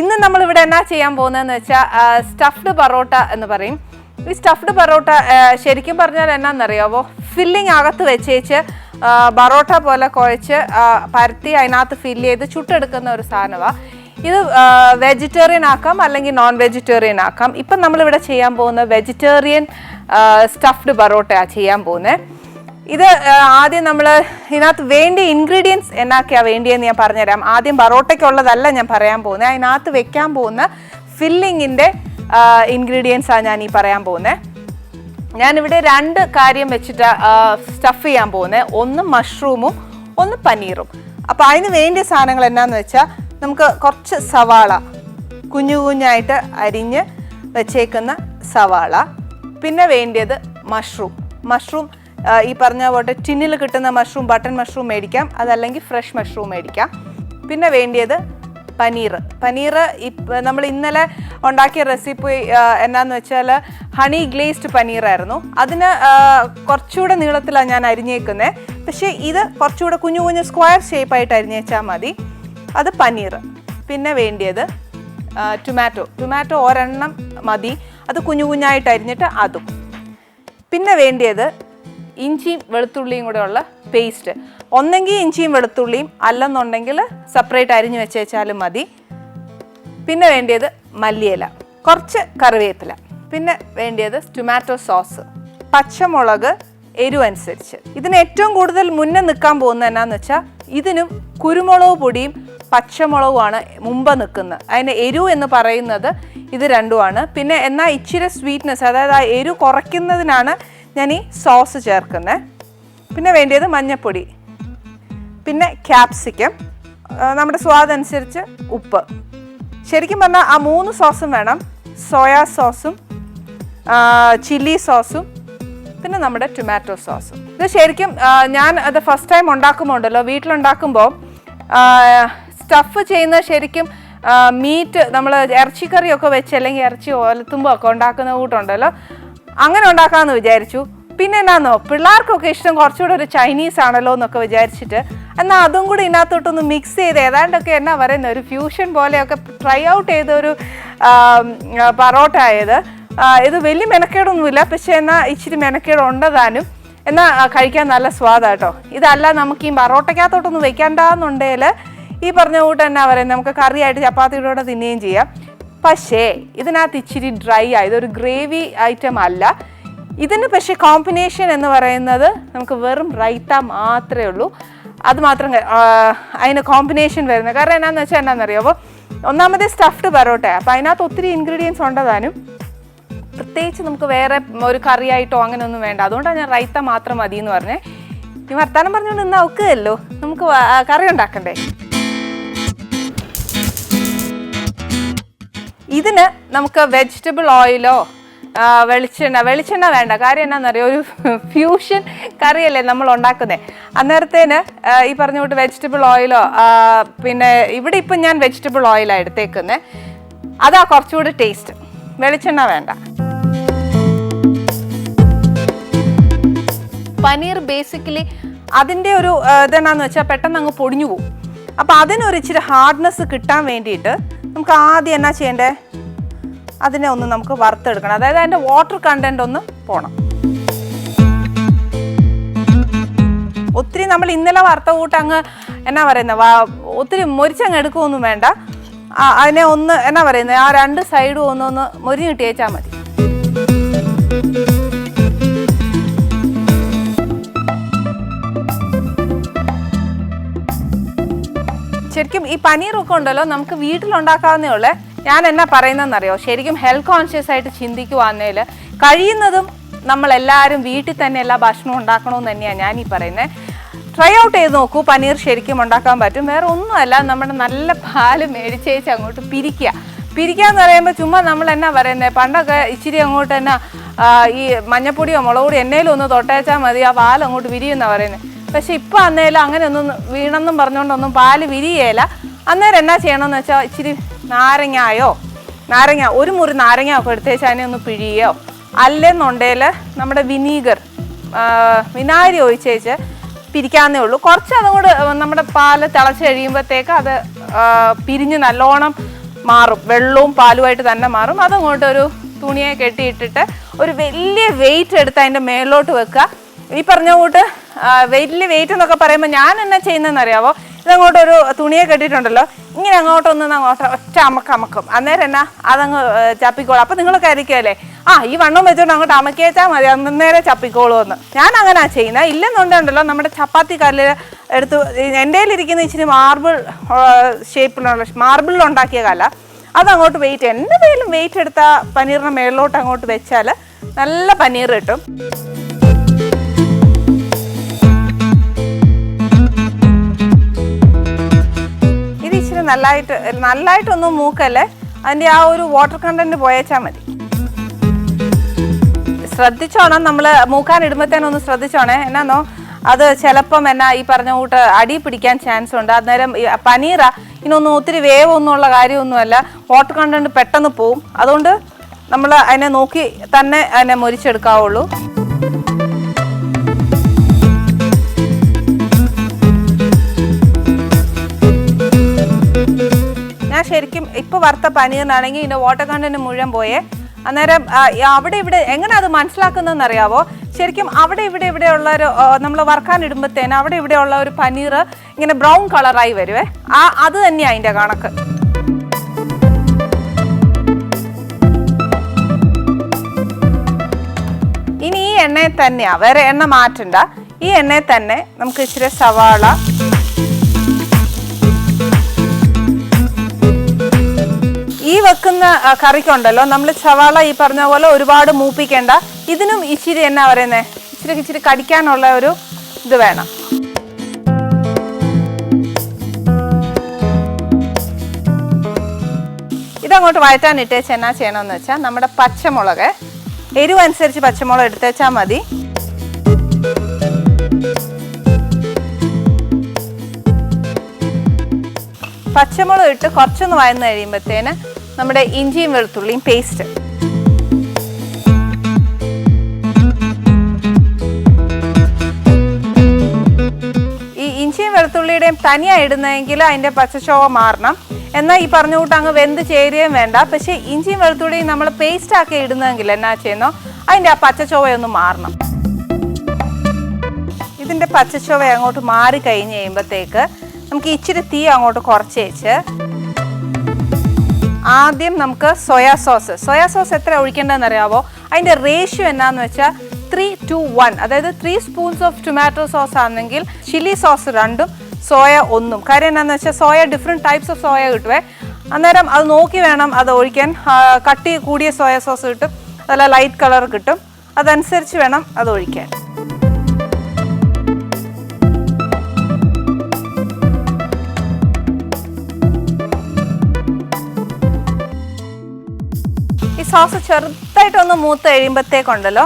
ഇന്ന് നമ്മൾ ഇവിടെ എന്നാ ചെയ്യാൻ പോകുന്നതെന്ന് വെച്ചാൽ സ്റ്റഫ്ഡ് പറോട്ട എന്ന് പറയും. ഈ സ്റ്റഫ്ഡ് പറോട്ട ശരിക്കും പറഞ്ഞാൽ എന്നാന്നറിയാവോ? ഫില്ലിംഗ് അകത്ത് വെച്ചേച്ച് പറോട്ട പോലെ കുഴച്ച് പരത്തി അതിനകത്ത് ഫില്ല് ചെയ്ത് ചുട്ടെടുക്കുന്ന ഒരു സാധനമാണ് ഇത് വെജിറ്റേറിയൻ ആക്കാം അല്ലെങ്കിൽ നോൺ വെജിറ്റേറിയൻ ആക്കാം. ഇപ്പം നമ്മളിവിടെ ചെയ്യാൻ പോകുന്ന വെജിറ്റേറിയൻ സ്റ്റഫ്ഡ് പറോട്ടയാണ് ചെയ്യാൻ പോകുന്നത്. ഇത് ആദ്യം നമ്മൾ ഇതിനകത്ത് വേണ്ടിയ ഇൻഗ്രീഡിയൻസ് എന്നൊക്കെയാണ് വേണ്ടിയെന്ന് ഞാൻ പറഞ്ഞുതരാം. ആദ്യം പറോട്ടയ്ക്കുള്ളതല്ല ഞാൻ പറയാൻ പോകുന്നത്. അതിനകത്ത് വെക്കാൻ പോകുന്ന ഫില്ലിങ്ങിന്റെ ആണ് ഞാൻ ഈ പറയാൻ പോകുന്നത്. ഞാനിവിടെ രണ്ട് കാര്യം വെച്ചിട്ട് സ്റ്റഫ് ചെയ്യാൻ പോകുന്നത്. ഒന്ന് മഷ്റൂമും ഒന്ന് പനീറും അപ്പോൾ അതിന് വേണ്ടിയ സാധനങ്ങൾ എന്നാന്ന് വെച്ചാൽ നമുക്ക് കുറച്ച് സവാള കുഞ്ഞു കുഞ്ഞായിട്ട് അരിഞ്ഞ് വെച്ചേക്കുന്ന സവാള. പിന്നെ വേണ്ടിയത് മഷ്റൂം മഷ്റൂം ഈ പറഞ്ഞ പോലെ ടിന്നിൽ കിട്ടുന്ന മഷ്റൂം ബട്ടൺ മഷ്റൂം മേടിക്കാം. അതല്ലെങ്കിൽ ഫ്രഷ് മഷ്റൂം മേടിക്കാം. പിന്നെ വേണ്ടിയത് പനീർ പനീർ നമ്മൾ ഇന്നലെ ഉണ്ടാക്കിയ റെസിപ്പി എന്നാന്ന് വെച്ചാൽ ഹണി ഗ്ലേസ്ഡ് പനീറായിരുന്നു. അതിന് കുറച്ചുകൂടെ നീളത്തിലാണ് ഞാൻ അരിഞ്ഞേക്കുന്നത് പക്ഷേ ഇത് കുറച്ചുകൂടെ കുഞ്ഞു കുഞ്ഞു സ്ക്വയർ ഷേപ്പായിട്ട് അരിഞ്ഞേച്ചാൽ മതി. അത് പനീർ പിന്നെ വേണ്ടിയത് ടൊമാറ്റോ ടൊമാറ്റോ ഒരെണ്ണം മതി. അത് കുഞ്ഞു കുഞ്ഞായിട്ട് അരിഞ്ഞിട്ട് അതും. പിന്നെ വേണ്ടിയത് ഇഞ്ചിയും വെളുത്തുള്ളിയും കൂടെ ഉള്ള പേസ്റ്റ് ഒന്നെങ്കിൽ ഇഞ്ചിയും വെളുത്തുള്ളിയും അല്ലെന്നുണ്ടെങ്കിൽ സെപ്പറേറ്റ് അരിഞ്ഞു വെച്ചേച്ചാലും മതി. പിന്നെ വേണ്ടിയത് മല്ലിയില കുറച്ച് കറിവേപ്പില പിന്നെ വേണ്ടിയത് ടൊമാറ്റോ സോസ് പച്ചമുളക് എരിവ് അനുസരിച്ച്. ഇതിന് ഏറ്റവും കൂടുതൽ മുന്നേ നിൽക്കാൻ പോകുന്നത് എന്നാന്ന് വെച്ചാൽ ഇതിനും കുരുമുളക് പൊടിയും പച്ചമുളകുമാണ് മുമ്പ് നിൽക്കുന്നത്. അതിന് എരിവ് എന്ന് പറയുന്നത് ഇത് രണ്ടുമാണ്. പിന്നെ എന്നാൽ ഇച്ചിരി സ്വീറ്റ്നെസ് അതായത് ആ എരിവ് കുറയ്ക്കുന്നതിനാണ് ഞാൻ ഈ സോസ് ചേർക്കുന്നത് പിന്നെ വേണ്ടിയത് മഞ്ഞൾപ്പൊടി പിന്നെ ക്യാപ്സിക്കം നമ്മുടെ സ്വാദനുസരിച്ച് ഉപ്പ്. ശരിക്കും പറഞ്ഞാൽ ആ മൂന്ന് സോസും വേണം. സോയാ സോസും ചില്ലി സോസും പിന്നെ നമ്മുടെ ടൊമാറ്റോ സോസും ഇത് ശരിക്കും ഞാൻ അത് ഫസ്റ്റ് ടൈം ഉണ്ടാക്കുമ്പോൾ ഉണ്ടല്ലോ വീട്ടിലുണ്ടാക്കുമ്പോൾ സ്റ്റഫ് ചെയ്യുന്ന ശരിക്കും മീറ്റ് നമ്മൾ ഇറച്ചിക്കറിയൊക്കെ വെച്ച് അല്ലെങ്കിൽ ഇറച്ചി ഒലത്തുമ്പോൾ ഒക്കെ ഉണ്ടാക്കുന്ന കൂട്ടുണ്ടല്ലോ അങ്ങനെ ഉണ്ടാക്കാമെന്ന് വിചാരിച്ചു. പിന്നെ എന്നാന്നോ പിള്ളേർക്കൊക്കെ ഇഷ്ടം കുറച്ചുകൂടെ ഒരു ചൈനീസ് ആണല്ലോ എന്നൊക്കെ വിചാരിച്ചിട്ട് എന്നാൽ അതും കൂടി ഇതിനകത്തോട്ടൊന്ന് മിക്സ് ചെയ്ത് ഏതാണ്ടൊക്കെ എന്നാ പറയുന്ന ഒരു ഫ്യൂഷൻ പോലെയൊക്കെ ട്രൈ ഔട്ട് ചെയ്ത ഒരു പറോട്ട ആയത്. ഇത് വലിയ മെനക്കേടൊന്നുമില്ല പക്ഷേ എന്നാൽ ഇച്ചിരി മെനക്കേട് ഉണ്ടതാനും എന്നാൽ കഴിക്കാൻ നല്ല സ്വാദാട്ടോ. ഇതല്ല നമുക്ക് ഈ പറോട്ടയ്ക്കകത്തോട്ടൊന്ന് വെക്കണ്ടെന്നുണ്ടെങ്കിൽ ഈ പറഞ്ഞ കൂട്ട് എന്നാ പറയുന്നത് നമുക്ക് കറിയായിട്ട് ചപ്പാത്തിയുടെ കൂടെ തിന്നുകയും ചെയ്യാം. പക്ഷേ ഇതിനകത്ത് ഇച്ചിരി ഡ്രൈ ആയി ഇതൊരു ഗ്രേവി ഐറ്റം അല്ല. ഇതിന് പക്ഷേ കോമ്പിനേഷൻ എന്ന് പറയുന്നത് നമുക്ക് വെറും റൈത്ത മാത്രമേ ഉള്ളൂ. അത് മാത്രം അതിന് കോമ്പിനേഷൻ വരുന്നത്. കാരണം എന്നാന്ന് വെച്ചാൽ എന്നാണെന്നറിയാമോ ഒന്നാമതേ സ്റ്റഫ്ഡ് പെറോട്ട അപ്പോൾ അതിനകത്ത് ഒത്തിരി ഇൻഗ്രീഡിയൻസ് ഉണ്ടതാനും പ്രത്യേകിച്ച് നമുക്ക് വേറെ ഒരു കറിയായിട്ടോ അങ്ങനെ ഒന്നും വേണ്ട. അതുകൊണ്ടാണ് ഞാൻ റൈത്ത മാത്രം മതി എന്ന് പറഞ്ഞേ. ഈ വർത്താനം പറഞ്ഞുകൊണ്ട് ഇന്ന് അവക്കുകയല്ലോ നമുക്ക് കറി ഉണ്ടാക്കണ്ടേ? ഇതിന് നമുക്ക് വെജിറ്റബിൾ ഓയിലോ വെളിച്ചെണ്ണ വെളിച്ചെണ്ണ വേണ്ട. കാര്യം എന്നാണെന്നറിയോ ഒരു ഫ്യൂഷൻ കറിയല്ലേ നമ്മൾ ഉണ്ടാക്കുന്നത് അന്നേരത്തേന് ഈ പറഞ്ഞ കൂട്ട് വെജിറ്റബിൾ ഓയിലോ പിന്നെ ഇവിടെ ഇപ്പം ഞാൻ വെജിറ്റബിൾ ഓയിലാണ് എടുത്തേക്കുന്നത് അതാ കുറച്ചുകൂടി ടേസ്റ്റ് വെളിച്ചെണ്ണ വേണ്ട. പനീർ ബേസിക്കലി അതിന്റെ ഒരു ഇതെന്നാന്ന് വെച്ചാൽ പെട്ടെന്ന് അങ്ങ് പൊടിഞ്ഞു പോകും അപ്പോൾ അതിനൊരു ഇച്ചിരി ഹാർഡ്നെസ് കിട്ടാൻ വേണ്ടിയിട്ട് നമുക്ക് ആദ്യം എന്നാ ചെയ്യേണ്ടേ? അതിനെ ഒന്ന് നമുക്ക് വറുത്തെടുക്കണം. അതായത് അതിന്റെ വാട്ടർ കണ്ടന്റ് ഒന്ന് പോകണം ഒത്തിരി നമ്മൾ ഇന്നലെ വറുത്ത കൂട്ട് അങ്ങ് എന്നാ പറയുന്നത് ഒത്തിരി മൊരിച്ചങ്ങ് എടുക്കുകയൊന്നും വേണ്ട. അതിനെ ഒന്ന് എന്നാ പറയുന്നത് ആ രണ്ട് സൈഡും ഒന്ന് ഒന്ന് മൊരിഞ്ഞ് കിട്ടിയേച്ചാൽ മതി. ശരിക്കും ഈ പനീറൊക്കെ ഉണ്ടല്ലോ നമുക്ക് വീട്ടിലുണ്ടാക്കാവുന്നേ ഉള്ളേ. ഞാൻ എന്നാ പറയുന്നതെന്നറിയോ? ശരിക്കും ഹെൽത്ത് കോൺഷ്യസ് ആയിട്ട് ചിന്തിക്കുവാന്നേൽ കഴിയുന്നതും നമ്മൾ എല്ലാവരും വീട്ടിൽ തന്നെ എല്ലാ ഭക്ഷണവും ഉണ്ടാക്കണമെന്ന് തന്നെയാണ് ഞാൻ ഈ പറയുന്നത് ട്രൈ ഔട്ട് ചെയ്ത് നോക്കൂ പനീർ ശരിക്കും ഉണ്ടാക്കാൻ പറ്റും. വേറെ ഒന്നുമല്ല നമ്മുടെ നല്ല പാൽ മേടിച്ചേച്ച് അങ്ങോട്ട് പിരിക്കുക. പിരിക്കുക എന്ന് പറയുമ്പോൾ ചുമ്മാ നമ്മൾ എന്നാ പറയുന്നത് പണ്ടൊക്കെ ഇച്ചിരി അങ്ങോട്ട് തന്നെ ഈ മഞ്ഞപ്പൊടിയോ മുളക് പൊടിയോ എന്നേലും ഒന്ന് തൊട്ടേച്ചാൽ മതി ആ പാൽ അങ്ങോട്ട് വിരിയെന്നാണ് പറയുന്നത് പക്ഷെ ഇപ്പം അന്നേരം അങ്ങനെ ഒന്നും വീണെന്നും പറഞ്ഞുകൊണ്ടൊന്നും പാൽ വിരിയേല. അന്നേരം എന്നാ ചെയ്യണമെന്ന് വെച്ചാൽ ഇച്ചിരി നാരങ്ങായോ? നാരങ്ങ ഒരു മുറി നാരങ്ങ ഒക്കെ എടുത്തേച്ച് അതിനെ ഒന്ന് പിഴിയോ? അല്ലെന്നുണ്ടെങ്കിൽ നമ്മുടെ വിനീഗർ വിനാഗിരി ഒഴിച്ചേച്ച് പിരിക്കാവുന്നേ ഉള്ളൂ. കുറച്ച് അതും കൂടെ നമ്മുടെ പാൽ തിളച്ച് കഴിയുമ്പോഴത്തേക്ക് അത് പിരിഞ്ഞ് നല്ലോണം മാറും. വെള്ളവും പാലുമായിട്ട് തന്നെ മാറും. അതങ്ങോട്ട് ഒരു തുണിയെ കെട്ടിയിട്ടിട്ട് ഒരു വലിയ വെയിറ്റ് എടുത്ത് അതിന്റെ മേലോട്ട് വെക്കുക. ഈ പറഞ്ഞ കൂട്ട് വലിയ വെയിറ്റ് എന്നൊക്കെ പറയുമ്പോൾ ഞാൻ എന്നാ ചെയ്യുന്നതെന്ന് അറിയാവോ ഇതങ്ങോട്ട് ഒരു തുണിയെ കെട്ടിയിട്ടുണ്ടല്ലോ. ഇങ്ങനെ അങ്ങോട്ടൊന്ന് അങ്ങോട്ട് ഒറ്റ അമക്ക് അമക്കും. അന്നേരം എന്നാ? അതങ്ങ് ചപ്പിക്കോളും. അപ്പം നിങ്ങളൊക്കെ ആയിരിക്കുമല്ലേ? ആ ഈ വണ്ണം വെച്ചോണ്ട് അങ്ങോട്ട് അമക്കിയേച്ചാൽ മതി. അന്നേരെ ചപ്പിക്കോളൂ എന്ന് ഞാൻ അങ്ങനെയാ ചെയ്യുന്നത് ഇല്ലെന്നുണ്ടല്ലോ നമ്മുടെ ചപ്പാത്തി കല്ല് എടുത്ത് എന്റെ ഇരിക്കുന്ന ഇച്ചിരി മാർബിൾ ഷേപ്പിലുള്ള മാർബിളിൽ ഉണ്ടാക്കിയ കല. അതങ്ങോട്ട് വെയിറ്റ് കയ്യിലും വെയിറ്റ് എടുത്ത പനീറിന് മേളിലോട്ട് അങ്ങോട്ട് വെച്ചാൽ നല്ല പനീർ കിട്ടും. നല്ലതായിട്ട് നല്ലതായിട്ടൊന്നും മൂക്കല്ലേ? അതിന്റെ ആ ഒരു വാട്ടർ കണ്ടന്റ് പോയേച്ചാൽ മതി. ശ്രദ്ധിച്ചോണം നമ്മൾ മൂക്കാൻ ഇടുമ്പോഴത്തേനൊന്ന് ശ്രദ്ധിച്ചോണേ. എന്നാന്നോ? അത് ചിലപ്പം എന്നാ ഈ പറഞ്ഞ കൂട്ട് അടി പിടിക്കാൻ ചാൻസ് ഉണ്ട്. അന്നേരം പനീറ ഇതിനൊന്നും ഒത്തിരി വേവൊന്നും ഉള്ള കാര്യമൊന്നുമല്ല. വാട്ടർ കണ്ടന്റ് പെട്ടെന്ന് പോവും. അതുകൊണ്ട് നമ്മൾ അതിനെ നോക്കി തന്നെ അതിനെ മുരിച്ചെടുക്കാവുള്ളൂ. ശരിക്കും ഇപ്പൊ വറുത്ത പനീറിനാണെങ്കിൽ ഇതിന്റെ വാട്ടർ കണ്ടന്റ് മുഴുവൻ പോയേ. അന്നേരം അവിടെ ഇവിടെ എങ്ങനെ അത് മനസ്സിലാക്കുന്നതെന്ന് അറിയാവോ? ശരിക്കും അവിടെ ഇവിടെ ഇവിടെ ഉള്ള ഒരു നമ്മൾ വറുക്കാൻ ഇടുമ്പത്തേന് അവിടെ ഇവിടെ ഉള്ള ഒരു പനീർ ഇങ്ങനെ ബ്രൗൺ കളറായി വരുവേ. ആ അത് തന്നെയാണ് അതിന്റെ കണക്ക്. ഇനി ഈ എണ്ണയിൽ തന്നെയാ വേറെ എണ്ണ മാറ്റണ്ട. ഈ എണ്ണയിൽ തന്നെ നമുക്ക് ഇച്ചിരി സവാള വെക്കുന്ന കറിക്കുണ്ടല്ലോ. നമ്മൾ സവാള ഈ പറഞ്ഞ പോലെ ഒരുപാട് മൂപ്പിക്കേണ്ട. ഇതിനും ഇച്ചിരി എന്നാ പറയുന്നേ? ഇച്ചിരി ഇച്ചിരി കടിക്കാനുള്ള ഒരു ഇത് വേണം. ഇതങ്ങോട്ട് വയറ്റാൻ ഇട്ടേച്ച് എന്നാ ചെയ്യണമെന്ന് വെച്ചാൽ നമ്മുടെ പച്ചമുളക് എരിവ് അനുസരിച്ച് പച്ചമുളക് എടുത്തേച്ചാൽ മതി. പച്ചമുളക് ഇട്ട് കുറച്ചൊന്ന് വഴന്ന് കഴിയുമ്പോഴത്തേന് നമ്മുടെ ഇഞ്ചിയും വെളുത്തുള്ളിയും പേസ്റ്റ് ഈ ഇഞ്ചിയും വെളുത്തുള്ളിയുടെയും തനിയായി ഇടുന്നതെങ്കിൽ അതിന്റെ പച്ചച്ചോവ മാറണം. എന്നാൽ ഈ പറഞ്ഞ കൂട്ട് അങ്ങ് വെന്ത് ചേരുകയും വേണ്ട. പക്ഷേ ഇഞ്ചിയും വെളുത്തുള്ളിയും നമ്മൾ പേസ്റ്റ് ആക്കി ഇടുന്നതെങ്കിൽ എന്നാ ചെയ്യുന്നോ? അതിന്റെ ആ പച്ചച്ചോവയൊന്ന് മാറണം. ഇതിന്റെ പച്ചച്ചൊവ അങ്ങോട്ട് മാറി കഴിഞ്ഞ് കഴിയുമ്പോഴത്തേക്ക് നമുക്ക് ഇച്ചിരി തീ അങ്ങോട്ട് കുറച്ച് വെച്ച് ആദ്യം നമുക്ക് സോയാ സോസ്. സോയാ സോസ് എത്ര ഒഴിക്കേണ്ടതെന്ന് അറിയാവോ അതിന്റെ റേഷ്യോ എന്നാന്ന് വെച്ചാൽ ത്രീ ടു വൺ അതായത് three spoons of tomato sauce ആണെങ്കിൽ ചില്ലി സോസ് രണ്ടും സോയ ഒന്നും. കാര്യം എന്നാന്ന് വെച്ചാൽ soya different types of soya കിട്ടുവേ. അന്നേരം അത് നോക്കി വേണം അത് ഒഴിക്കാൻ. കട്ടി കൂടിയ സോയ സോസ് കിട്ടും. അതല്ല ലൈറ്റ് കളർ കിട്ടും. അതനുസരിച്ച് വേണം അത് ഒഴിക്കാൻ. സോസ് ചെറുതായിട്ടൊന്ന് മൂത്ത് കഴിയുമ്പോഴത്തേക്കുണ്ടല്ലോ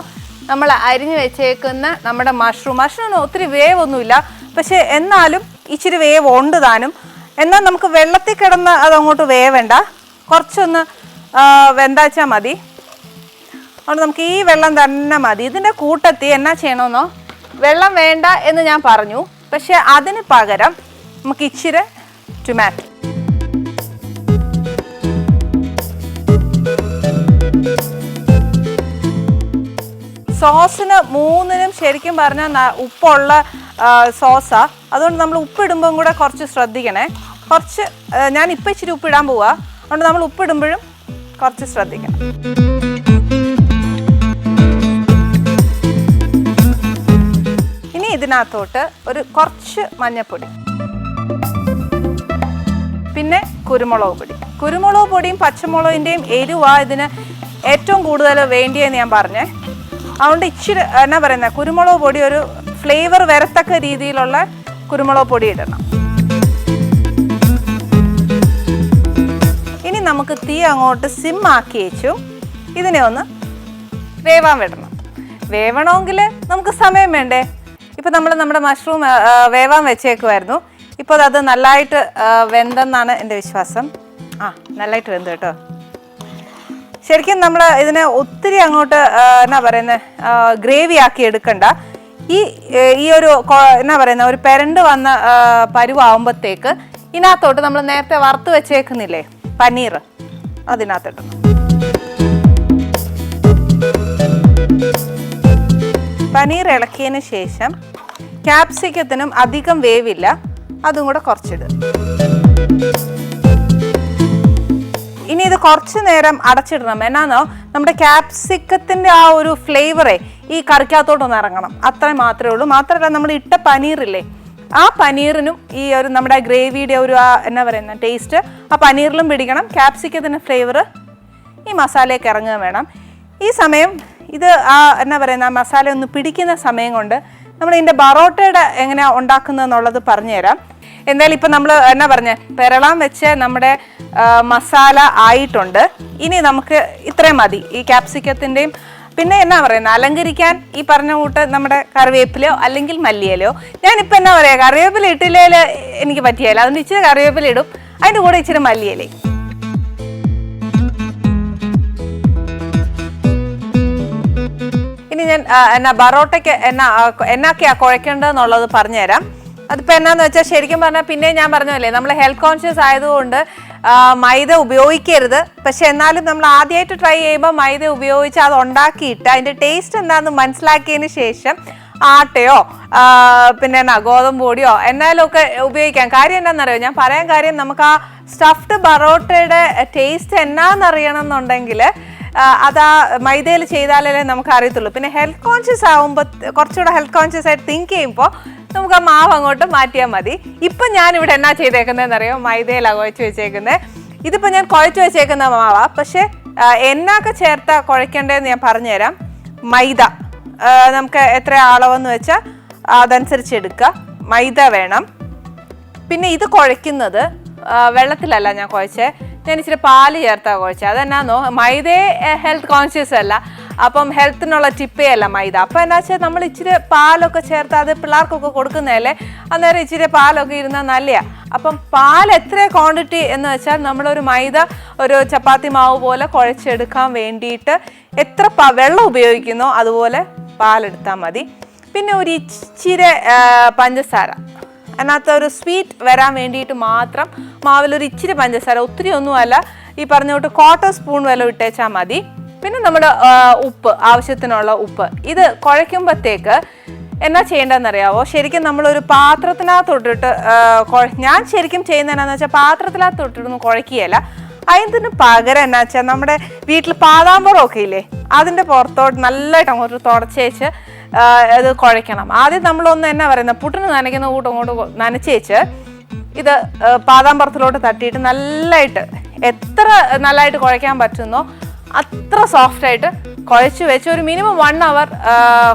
നമ്മൾ അരിഞ്ഞു വെച്ചേക്കുന്ന നമ്മുടെ മഷ്റൂം മഷ്റൂമിന് ഒത്തിരി വേവൊന്നുമില്ല. പക്ഷേ എന്നാലും ഇച്ചിരി വേവ് ഉണ്ട് താനും. എന്നാൽ നമുക്ക് വെള്ളത്തിൽ കിടന്ന് അതങ്ങോട്ട് വേവണ്ട. കുറച്ചൊന്ന് വെന്താച്ചാൽ മതി. അതുകൊണ്ട് നമുക്ക് ഈ വെള്ളം തന്നെ മതി. ഇതിന്റെ കൂട്ടത്തിൽ എന്നാ ചെയ്യണമെന്നോ? വെള്ളം വേണ്ട എന്ന് ഞാൻ പറഞ്ഞു. പക്ഷേ അതിന് പകരം നമുക്ക് ഇച്ചിരി ടൊമാറ്റോ സോസിന് മൂന്നിനും ശരിക്കും പറഞ്ഞാൽ ഉപ്പുള്ള സോസാ. അതുകൊണ്ട് നമ്മൾ ഉപ്പിടുമ്പം കൂടെ കുറച്ച് ശ്രദ്ധിക്കണേ. കുറച്ച് ഞാൻ ഇപ്പം ഇച്ചിരി ഉപ്പിടാൻ പോവാ. അതുകൊണ്ട് നമ്മൾ ഉപ്പിടുമ്പോഴും കുറച്ച് ശ്രദ്ധിക്കണം. ഇനി ഇതിനകത്തോട്ട് ഒരു കുറച്ച് മഞ്ഞപ്പൊടി. പിന്നെ കുരുമുളക് പൊടി. കുരുമുളക് പൊടിയും പച്ചമുളകിന്റെയും എരിവാ ഇതിന് ഏറ്റവും കൂടുതൽ വേണ്ടിയെന്ന് ഞാൻ പറഞ്ഞേ. അതുകൊണ്ട് ഇച്ചിരി എന്നാ പറയുന്നത് കുരുമുളക് പൊടി ഒരു ഫ്ലേവർ വരത്തക്ക രീതിയിലുള്ള കുരുമുളക് പൊടി ഇടണം. ഇനി നമുക്ക് തീ അങ്ങോട്ട് സിം ആക്കി വെച്ചു. ഇതിനെ ഒന്ന് വേവാൻ വിടണം. വേവണമെങ്കിൽ നമുക്ക് സമയം വേണ്ടേ? ഇപ്പം നമ്മൾ നമ്മുടെ മഷ്റൂം വേവാൻ വെച്ചേക്കുമായിരുന്നു ഇപ്പോൾ അത് നല്ലതായിട്ട് വെന്തെന്നാണ് എന്റെ വിശ്വാസം. ആ നല്ലതായിട്ട് വെന്തു കേട്ടോ. ശരിക്കും നമ്മൾ ഇതിനെ ഒത്തിരി അങ്ങോട്ട് എന്നാ പറയുന്നത് ഗ്രേവി ആക്കി എടുക്കണ്ട. ഈ ഈ ഒരു എന്നാ പറയുന്ന ഒരു പെരണ്ട് വന്ന പരുവാകുമ്പോഴത്തേക്ക് ഇതിനകത്തോട്ട് നമ്മൾ നേരത്തെ വറുത്ത് വെച്ചേക്കുന്നില്ലേ പനീർ അതിനകത്തോട്ട് പനീർ ഇളക്കിയതിന് ശേഷം ക്യാപ്സിക്കത്തിനും അധികം വേവില്ല അതും കൂടെ കുറച്ചിടുക. ഇനി ഇത് കുറച്ച് നേരം അടച്ചിടണം. എന്നാന്നോ? നമ്മുടെ ക്യാപ്സിക്കത്തിന്റെ ആ ഒരു ഫ്ലേവറെ ഈ കറിക്കകത്തോട്ടൊന്ന് ഇറങ്ങണം. അത്ര മാത്രമേ ഉള്ളൂ. മാത്രമല്ല നമ്മൾ ഇട്ട പനീറില്ലേ? ആ പനീറിനും ഈ ഒരു നമ്മുടെ ഗ്രേവിയുടെ ഒരു ആ എന്നാ പറയുന്ന ടേസ്റ്റ് ആ പനീറിലും പിടിക്കണം. ക്യാപ്സിക്കത്തിന്റെ ഫ്ലേവർ ഈ മസാലയൊക്കെ ഇറങ്ങുക വേണം. ഈ സമയം ഇത് ആ എന്നാ പറയുന്ന മസാല ഒന്ന് പിടിക്കുന്ന സമയം കൊണ്ട് നമ്മൾ ഇതിന്റെ ബറോട്ടയുടെ എങ്ങനെയാണ് ഉണ്ടാക്കുന്നത് എന്നുള്ളത് പറഞ്ഞുതരാം. എന്തായാലും ഇപ്പം നമ്മൾ എന്നാ പറഞ്ഞ പെരളാൻ വെച്ച് നമ്മുടെ മസാല ആയിട്ടുണ്ട്. ഇനി നമുക്ക് ഇത്രയും മതി ഈ ക്യാപ്സിക്കത്തിന്റെയും പിന്നെ എന്നാ പറയുന്നത് അലങ്കരിക്കാൻ ഈ പറഞ്ഞ കൂട്ട് നമ്മുടെ കറിവേപ്പിലയോ അല്ലെങ്കിൽ മല്ലിയിലയോ. ഞാനിപ്പോൾ എന്നാ പറയുക കറിവേപ്പില ഇട്ടില്ലേൽ എനിക്ക് പറ്റിയല്ല അതുകൊണ്ട് ഇച്ചിരി കറിവേപ്പില ഇടും. അതിന്റെ കൂടെ ഇച്ചിരി മല്ലിയിലയും. ഇനി ഞാൻ എന്നാ ബറോട്ടയ്ക്ക് എന്നാ എന്നൊക്കെയാണ് എന്നൊക്കെയാ കുഴക്കേണ്ടതെന്നുള്ളത് പറഞ്ഞുതരാം. അതിപ്പോൾ എന്നാന്ന് വെച്ചാൽ ശരിക്കും പറഞ്ഞാൽ പിന്നെ ഞാൻ പറഞ്ഞല്ലേ നമ്മൾ ഹെൽത്ത് കോൺഷ്യസ് ആയതുകൊണ്ട് മൈദ ഉപയോഗിക്കരുത്. പക്ഷെ എന്നാലും നമ്മൾ ആദ്യമായിട്ട് ട്രൈ ചെയ്യുമ്പോൾ മൈദ ഉപയോഗിച്ച് അത് ഉണ്ടാക്കിയിട്ട് അതിന്റെ ടേസ്റ്റ് എന്താണെന്ന് മനസ്സിലാക്കിയതിന് ശേഷം ആട്ടയോ പിന്നെ എന്നാ ഗോതമ്പ് പൊടിയോ എന്നാലും ഒക്കെ ഉപയോഗിക്കാം. കാര്യം എന്താണെന്നറിയോ ഞാൻ പറയാൻ കാര്യം നമുക്ക് ആ സ്റ്റഫ്ഡ് ബറോട്ടയുടെ ടേസ്റ്റ് എന്നാന്നറിയണം എന്നുണ്ടെങ്കിൽ അത് ആ മൈദയിൽ ചെയ്താലേ നമുക്ക് അറിയത്തുള്ളൂ പിന്നെ ഹെൽത്ത് കോൺഷ്യസ് ആകുമ്പോൾ കുറച്ചുകൂടെ ഹെൽത്ത് കോൺഷ്യസ് ആയിട്ട് തിങ്ക് ചെയ്യുമ്പോൾ നമുക്ക് ആ മാവ് അങ്ങോട്ട് മാറ്റിയാൽ മതി. ഇപ്പം ഇവിടെ എന്നാ ചെയ്തേക്കുന്നതെന്ന് അറിയാം മൈദയിലാണ് കുഴച്ച് വെച്ചേക്കുന്നത് ഇതിപ്പോൾ ഞാൻ കുഴച്ച് വെച്ചേക്കുന്ന മാവാ. പക്ഷേ എന്നൊക്കെ ചേർത്ത കുഴക്കേണ്ടതെന്ന് ഞാൻ പറഞ്ഞുതരാം. മൈദ നമുക്ക് എത്ര അളവെന്ന് വെച്ചാൽ അതനുസരിച്ച് എടുക്കുക. മൈദ വേണം. പിന്നെ ഇത് കുഴയ്ക്കുന്നത് വെള്ളത്തിലല്ല ഞാൻ കുഴച്ചേ. ഞാൻ ഇച്ചിരി പാൽ ചേർത്താ കുഴച്ചത്. അതെന്നാന്നോ മൈദേ ഹെൽത്ത് കോൺഷ്യസ് അല്ല. അപ്പം ഹെൽത്തിനുള്ള ടിപ്പേ അല്ല മൈദ. അപ്പം എന്നാ വെച്ചാൽ നമ്മൾ ഇച്ചിരി പാലൊക്കെ ചേർത്ത് അത് പിള്ളേർക്കൊക്കെ കൊടുക്കുന്നതല്ലേ? അന്നേരം ഇച്ചിരി പാലൊക്കെ ഇരുന്നാൽ നല്ലതാണ് അപ്പം പാൽ എത്ര ക്വാണ്ടിറ്റി എന്ന് വെച്ചാൽ നമ്മളൊരു മൈദ ഒരു ചപ്പാത്തി മാവ് പോലെ കുഴച്ചെടുക്കാൻ വേണ്ടിയിട്ട് എത്ര വെള്ളം ഉപയോഗിക്കുന്നോ അതുപോലെ പാലെടുത്താൽ മതി. പിന്നെ ഒരു ഇച്ചിരി പഞ്ചസാര. അതിനകത്ത് ഒരു സ്വീറ്റ് വരാൻ വേണ്ടിയിട്ട് മാത്രം മാവിലൊരു ഇച്ചിരി പഞ്ചസാര ഒത്തിരി ഒന്നുമല്ല. ഈ പറഞ്ഞ തൊട്ട് ക്വാർട്ടർ സ്പൂൺ വില ഇട്ടേച്ചാൽ മതി. പിന്നെ നമ്മുടെ ഉപ്പ് ആവശ്യത്തിനുള്ള ഉപ്പ്. ഇത് കുഴയ്ക്കുമ്പോഴത്തേക്ക് എന്നാ ചെയ്യേണ്ടതെന്നറിയാവോ? ശരിക്കും നമ്മളൊരു പാത്രത്തിനകത്തൊട്ടിട്ട് ഞാൻ ശരിക്കും ചെയ്യുന്നതെന്നു വെച്ചാൽ പാത്രത്തിനകത്തൊട്ടിട്ടൊന്നും കുഴക്കുകയല്ല. അതിന് പകരം എന്നാ വെച്ചാൽ നമ്മുടെ വീട്ടിൽ പാതാമ്പറമൊക്കെ ഇല്ലേ? അതിന്റെ പുറത്തോട്ട് നല്ലതായിട്ട് അങ്ങോട്ട് തുടച്ചേച്ച് ഇത് കുഴയ്ക്കണം ആദ്യം നമ്മളൊന്ന് എന്നാ പറയുന്നത് പുട്ടിന് നനയ്ക്കുന്ന കൂട്ടം കൊണ്ട് നനച്ചേച്ച് ഇത് പാതാമ്പറത്തിലോട്ട് തട്ടിയിട്ട് നല്ലതായിട്ട് എത്ര നല്ലതായിട്ട് കുഴയ്ക്കാൻ പറ്റുന്നോ അത്ര സോഫ്റ്റായിട്ട് കുഴച്ച് വെച്ച് ഒരു മിനിമം വൺ അവർ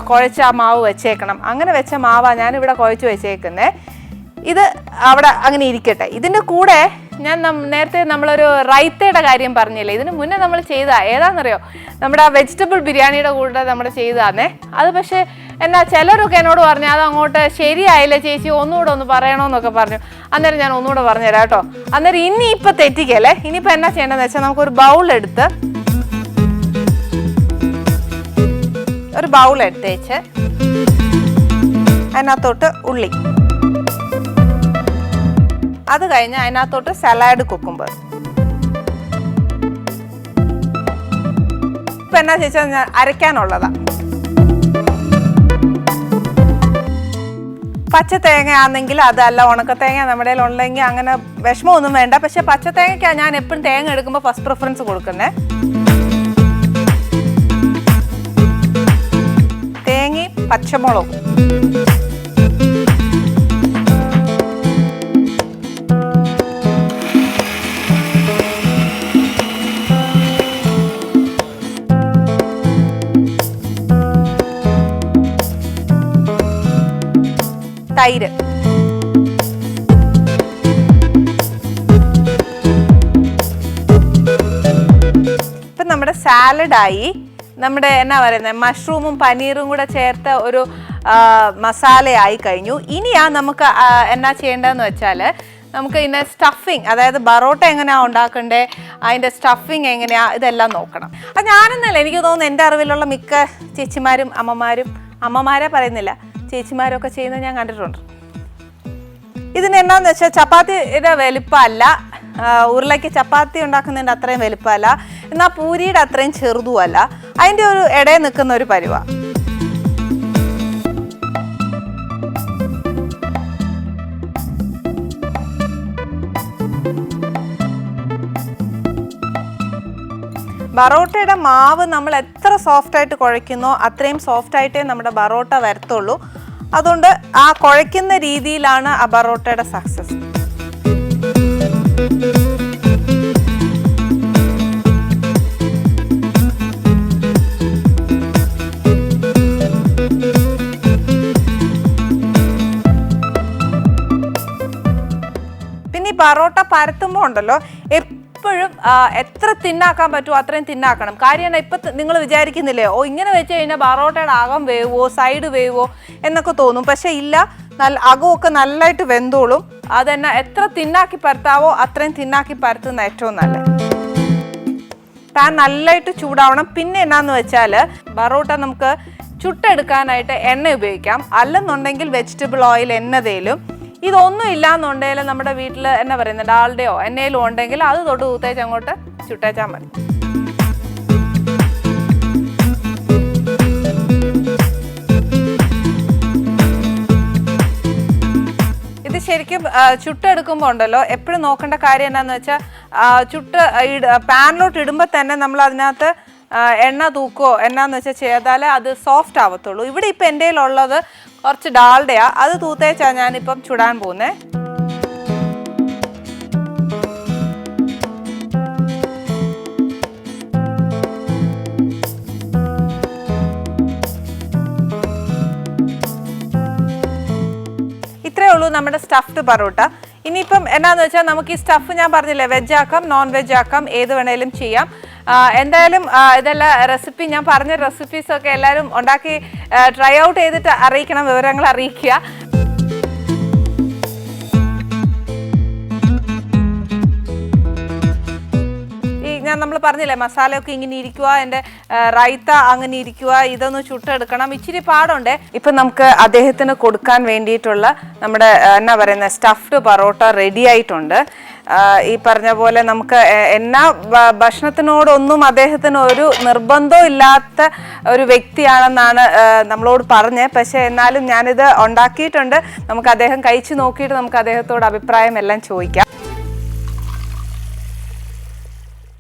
കുഴച്ച് ആ മാവ് വെച്ചേക്കണം. അങ്ങനെ വെച്ച മാവാണ് ഞാനിവിടെ കുഴച്ച് വെച്ചേക്കുന്നത് ഇത് അവിടെ അങ്ങനെ ഇരിക്കട്ടെ. ഇതിന്റെ കൂടെ ഞാൻ നേരത്തെ നമ്മളൊരു റൈത്തയുടെ കാര്യം പറഞ്ഞില്ലേ? ഇതിന് മുന്നേ നമ്മൾ ചെയ്ത ഏതാണെന്നറിയോ നമ്മുടെ ആ വെജിറ്റബിൾ ബിരിയാണിയുടെ കൂടെ നമ്മൾ ചെയ്തതാന്നേ അത് പക്ഷേ എന്നാ ചിലരൊക്കെ എന്നോട് പറഞ്ഞു അത് അങ്ങോട്ട് ശരിയായില്ല ചേച്ചി ഒന്നുകൂടെ ഒന്ന് പറയണമെന്നൊക്കെ പറഞ്ഞു. അന്നേരം ഞാൻ ഒന്നുകൂടെ പറഞ്ഞുതരാം കേട്ടോ. അന്നേരം ഇനി തെറ്റിക്കല്ലേ ഇനിയിപ്പോൾ എന്നാ ചെയ്യേണ്ടതെന്ന് വെച്ചാൽ നമുക്കൊരു ബൗൾ എടുത്ത് ഒരു ബൗൾ എടുത്തേച്ച് അതിനകത്തോട്ട് ഉള്ളി. അത് കഴിഞ്ഞ് അതിനകത്തോട്ട് സലാഡ് കുക്കുമ്പർ ഇപ്പൊ എന്നാ ചോദിച്ചാൽ ഞാൻ അരയ്ക്കാനുള്ളതാ. പച്ച തേങ്ങ ആണെങ്കിൽ അതല്ല ഉണക്ക തേങ്ങ നമ്മുടെ ഉണ്ടെങ്കിൽ അങ്ങനെ വിഷമമൊന്നും വേണ്ട. പക്ഷെ പച്ച തേങ്ങയ്ക്കാണ് ഞാൻ എപ്പോഴും തേങ്ങ എടുക്കുമ്പോൾ ഫസ്റ്റ് പ്രിഫറൻസ് കൊടുക്കുന്നത് തേങ്ങയും പച്ചമുളകും. തൈര് ഇപ്പം നമ്മുടെ സാലഡായി നമ്മുടെ എന്നാ പറയുന്നത് മഷ്റൂമും പനീറും കൂടെ ചേർത്ത ഒരു മസാലയായി കഴിഞ്ഞു. ഇനിയാ നമുക്ക് എന്നാ ചെയ്യേണ്ടതെന്ന് വെച്ചാൽ നമുക്ക് ഇതിന്റെ സ്റ്റഫിങ് അതായത് ബറോട്ട എങ്ങനെയാണ് ഉണ്ടാക്കണ്ടേ അതിന്റെ സ്റ്റഫിങ് എങ്ങനെയാണ് ഇതെല്ലാം നോക്കണം. അത് ഞാനെന്നല്ല എനിക്ക് തോന്നുന്നു എന്റെ അറിവിലുള്ള മിക്ക ചേച്ചിമാരും അമ്മമാരും അമ്മമാരെ പറയുന്നില്ല. ചേച്ചിമാരൊക്കെ ചെയ്യുന്നത് ഞാൻ കണ്ടിട്ടുണ്ട്. ഇതിന് എന്നാന്ന് വെച്ചാൽ ചപ്പാത്തിയുടെ വലിപ്പമല്ല ഉരുളയ്ക്ക് ചപ്പാത്തി ഉണ്ടാക്കുന്നതിന്റെ അത്രയും വലിപ്പമല്ല എന്നാൽ പൂരിയുടെ അത്രയും ചെറുതുമല്ല. അതിന്റെ ഒരു ഇടയിൽ നിൽക്കുന്ന ഒരു പരുവ. ബറോട്ടയുടെ മാവ് നമ്മൾ എത്ര സോഫ്റ്റായിട്ട് കുഴയ്ക്കുന്നോ അത്രയും സോഫ്റ്റായിട്ടേ നമ്മുടെ ബറോട്ട വരത്തുള്ളൂ. അതുകൊണ്ട് ആ കുഴയ്ക്കുന്ന രീതിയിലാണ് അബറോട്ടയുടെ സക്സസ് പിന്നെ ഈ പറോട്ട പരത്തുമ്പോൾ ഉണ്ടല്ലോ എപ്പോഴും എത്ര തിന്നാക്കാൻ പറ്റുമോ അത്രയും തിന്നാക്കണം. കാര്യം ഇപ്പൊ നിങ്ങൾ വിചാരിക്കുന്നില്ലേ ഓ ഇങ്ങനെ വെച്ച് കഴിഞ്ഞാൽ പറോട്ടയുടെ അകം വേവോ സൈഡ് വേവോ എന്നൊക്കെ തോന്നും. പക്ഷേ ഇല്ല നല്ല അകമൊക്കെ നല്ലതായിട്ട് വെന്തോളും. അതന്നെ എത്ര തിന്നാക്കി പരത്താവോ അത്രയും തിന്നാക്കി പരത്തുന്ന ഏറ്റവും നല്ലത്. പാൻ നല്ലതായിട്ട് ചൂടാവണം. പിന്നെ എന്നാന്ന് വെച്ചാൽ ബറോട്ട നമുക്ക് ചുട്ടെടുക്കാനായിട്ട് എണ്ണ ഉപയോഗിക്കാം. അല്ലെന്നുണ്ടെങ്കിൽ വെജിറ്റബിൾ ഓയിൽ എണ്ണതേലും ഇതൊന്നും ഇല്ലാന്നുണ്ടെങ്കിൽ നമ്മുടെ വീട്ടിൽ എന്നാ പറയുന്നത് ഡാളുടെയോ എന്നേലും ഉണ്ടെങ്കിൽ അത് തൊട്ട് ഊത്തേച്ച് അങ്ങോട്ട് ചുട്ടേച്ചാൽ മതി. ഇത് ശരിക്കും ചുട്ടെടുക്കുമ്പോൾ ഉണ്ടല്ലോ എപ്പോഴും നോക്കേണ്ട കാര്യം എന്താണെന്ന് വെച്ചാൽ ചുട്ട് പാനിലോട്ട് ഇടുമ്പോൾ തന്നെ നമ്മൾ അതിനകത്ത് എണ്ണ തൂക്കുകയോ എന്നാന്ന് വെച്ചാൽ ചെയ്താലേ അത് സോഫ്റ്റ് ആവത്തുള്ളൂ. ഇവിടെ ഇപ്പം എന്റെ ഉള്ളത് കുറച്ച് ഡാൾഡയാ അത് തൂത്തേച്ചാണ് ഞാനിപ്പം ചുടാൻ ഉള്ളൂ നമ്മുടെ സ്റ്റഫ്ഡ് പറോട്ട. ഇനിയിപ്പം എന്നാന്ന് വെച്ചാൽ നമുക്ക് ഈ സ്റ്റഫ് ഞാൻ പറഞ്ഞില്ലേ വെജ് ആക്കാം നോൺ വെജ് ആക്കാം ഏത് വേണേലും ചെയ്യാം. എന്തായാലും ഇതെല്ലാം റെസിപ്പി ഞാൻ പറഞ്ഞ റെസിപ്പീസ് ഒക്കെ എല്ലാവരും ഉണ്ടാക്കി ട്രൈ ഔട്ട് ചെയ്തിട്ട് അറിയിക്കണം വിവരങ്ങൾ അറിയിക്കുക. ഞാൻ നമ്മൾ പറഞ്ഞില്ലേ മസാലയൊക്കെ ഇങ്ങനെ ഇരിക്കുക എന്റെ റൈത്ത അങ്ങനെ ഇരിക്കുക ഇതൊന്ന് ചുട്ടെടുക്കണം ഇച്ചിരി പാടുണ്ട്. ഇപ്പം നമുക്ക് അദ്ദേഹത്തിന് കൊടുക്കാൻ വേണ്ടിയിട്ടുള്ള നമ്മുടെ എന്നാ പറയുന്ന സ്റ്റഫ്ഡ് പൊറോട്ട റെഡി ആയിട്ടുണ്ട്. ഈ പറഞ്ഞ പോലെ നമുക്ക് എന്നാ ഭക്ഷണത്തിനോടൊന്നും അദ്ദേഹത്തിന് ഒരു നിർബന്ധവും ഇല്ലാത്ത ഒരു വ്യക്തിയാണെന്നാണ് നമ്മളോട് പറഞ്ഞത് പക്ഷേ എന്നാലും ഞാനിത് ഉണ്ടാക്കിയിട്ടുണ്ട്. നമുക്ക് അദ്ദേഹം കഴിച്ചു നോക്കിയിട്ട് നമുക്ക് അദ്ദേഹത്തോട് അഭിപ്രായം എല്ലാം ചോദിക്കാം.